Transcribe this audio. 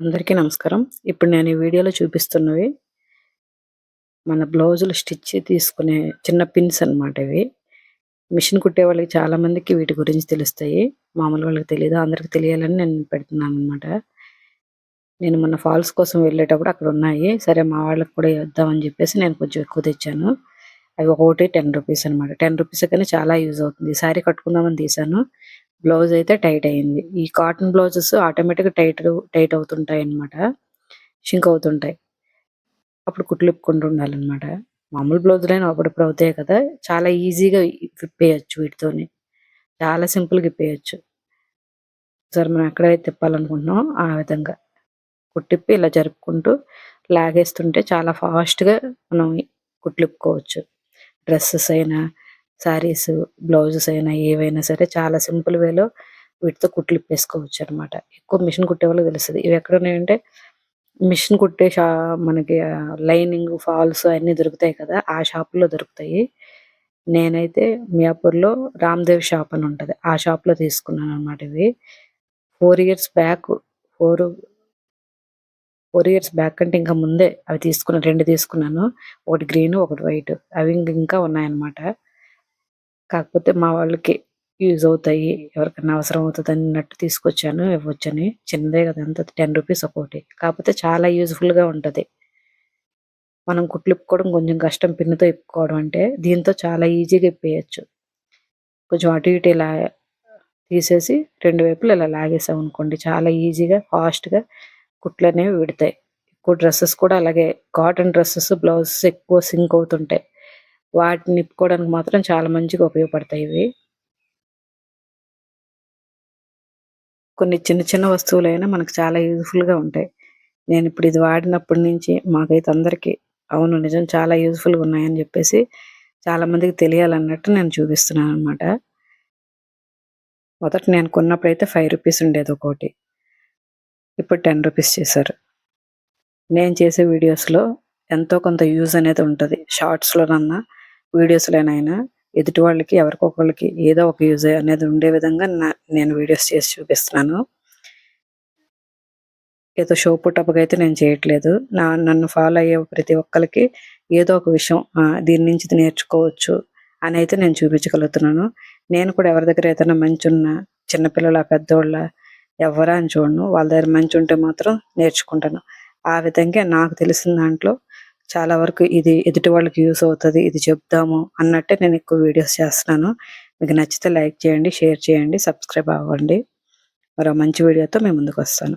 అందరికీ నమస్కారం. ఇప్పుడు నేను ఈ వీడియోలో చూపిస్తున్నవి మన బ్లౌజులు స్టిచ్ తీసుకునే చిన్న పిన్స్ అనమాట ఇవి. మిషన్ కుట్టే వాళ్ళకి చాలామందికి వీటి గురించి తెలుస్తాయి. మామూలు వాళ్ళకి తెలియదు అందరికి తెలియాలని నేను పెడుతున్నాను అనమాట నేను మొన్న ఫాల్స్ కోసం వెళ్ళేటప్పుడు అక్కడ ఉన్నాయి. సరే మా వాళ్ళకి కూడా ఇద్దామని చెప్పేసి నేను కొంచెం ఎక్కువ తెచ్చాను. అవి ఒకటి టెన్ రూపీస్ అనమాట. టెన్ రూపీస్ కానీ చాలా యూజ్ అవుతుంది. ఈ సారీ కట్టుకుందామని తీశాను. బ్లౌజ్ అయితే టైట్ అయింది. ఈ కాటన్ బ్లౌజెస్ ఆటోమేటిక్‌గా టైట్ టైట్ అవుతుంటాయి అన్నమాట. షింక్ అవుతుంటాయి. అప్పుడు కుట్లు ఇప్పుకుంటూ ఉండాలన్నమాట. మామూలు బ్లౌజులైనా అప్పుడప్పుడు అవుతాయి కదా! చాలా ఈజీగా విప్పేయచ్చు వీటితోని. చాలా సింపుల్‌గా ఇప్పేయొచ్చు. సరే మనం ఎక్కడైతే తిప్పాలనుకుంటున్నాం ఆ విధంగా కుట్టిప్పి ఇలా జరుపుకుంటూ లాగేస్తుంటే చాలా ఫాస్ట్‌గా మనం కుట్లిప్పుకోవచ్చు. డ్రెస్సెస్ అయినా, శారీస్, బ్లౌజెస్ అయినా ఏవైనా సరే చాలా సింపుల్ వేలో వీటితో కుట్లు ఇప్పేసుకోవచ్చు అనమాట. ఎక్కువ మిషన్ కుట్టే వాళ్ళకి తెలుస్తుంది ఇవి ఎక్కడున్నాయంటే మిషన్ కుట్టే షా మనకి లైనింగ్, ఫాల్స్ అన్నీ దొరుకుతాయి కదా! ఆ షాపుల్లో దొరుకుతాయి. నేనైతే మియాపూర్‌లో రామ్‌దేవ్ షాప్ అని ఉంటది. ఆ షాప్‌లో తీసుకున్నాననమాట ఇవి. Four years back 4 4 years back అంటే ఇంకా ముందే అవి తీసుకున్నాను. రెండు తీసుకున్నాను. ఒకటి గ్రీన్ ఒకటి వైట్. అవి ఇంకా ఉన్నాయన్నమాట. కాకపోతే మా వాళ్ళకి యూజ్ అవుతాయి. ఎవరికైనా అవసరం అవుతదన్నట్టు తీసుకొచ్చాను ఇవ్వచ్చని చిన్నదే కదా! అంత టెన్ రూపీస్ ఒకటి కాకపోతే చాలా యూజ్‌ఫుల్‌గా ఉంటుంది మనం కుట్లు ఇప్పుకోవడం కొంచెం కష్టం పిన్నుతో ఇప్పుకోవడం అంటే, దీంతో చాలా ఈజీగా ఇప్పేయచ్చు కొంచెం అటు ఇటు ఇలా తీసేసి రెండు వైపులా ఇలా లాగేసామనుకోండి చాలా ఈజీగా, ఫాస్ట్‌గా కుట్లనేవి విడతాయి. ఎక్కువ డ్రెస్సెస్ కూడా అలాగే కాటన్ డ్రెస్సెస్ బ్లౌజెస్ ఎక్కువ సింక్ అవుతుంటాయి. వాటిని నిప్పుకోవడానికి మాత్రం చాలా మంచిగా ఉపయోగపడతాయి ఇవి. కొన్ని చిన్న చిన్న వస్తువులైనా మనకు చాలా యూజ్‌ఫుల్‌గా ఉంటాయి. నేను ఇప్పుడు ఇది వాడినప్పటి నుంచి మాకైతే అందరికీ అవును నిజం చాలా యూజ్‌ఫుల్‌గా ఉన్నాయని చెప్పేసి చాలామందికి తెలియాలన్నట్టు నేను చూపిస్తున్నాను అనమాట మొదట నేను కొన్నప్పుడు అయితే ఫైవ్ రూపీస్ ఉండేది ఒకటి ఇప్పుడు 10 రూపీస్ చేశారు. నేను చేసే వీడియోస్‌లో ఎంతో కొంత యూజ్ అనేది ఉంటుంది షార్ట్స్‌లోనన్నా, వీడియోస్‌లోనైనా ఎదుటి వాళ్ళకి ఎవరికొకళ్ళకి ఏదో ఒక యూజ్ అనేది ఉండే విధంగా నా నేను వీడియోస్ చేసి చూపిస్తున్నాను. ఏదో షో పుట్టప్గా అయితే నేను చేయట్లేదు. నా నన్ను ఫాలో అయ్యే ప్రతి ఒక్కరికి ఏదో ఒక విషయం దీని నుంచి నేర్చుకోవచ్చు అని అయితే నేను చూపించగలుగుతున్నాను. నేను కూడా ఎవరి దగ్గర ఏదైనా మంచి ఉన్న చిన్నపిల్లల పెద్దోళ్ళ ఎవ్వరా అని చూడను. వాళ్ళ దగ్గర మంచి ఉంటే మాత్రం నేర్చుకుంటాను. ఆ విధంగా నాకు తెలిసిన దాంట్లో చాలా వరకు ఇది ఎదుటి వాళ్ళకి యూస్ అవుతుంది ఇది చెప్దాము అన్నట్టే నేను ఎక్కువ వీడియోస్ చేస్తున్నాను. మీకు నచ్చితే లైక్ చేయండి, షేర్ చేయండి, సబ్స్క్రైబ్ అవ్వండి. మరో మంచి వీడియోతో ముందుకు వస్తాను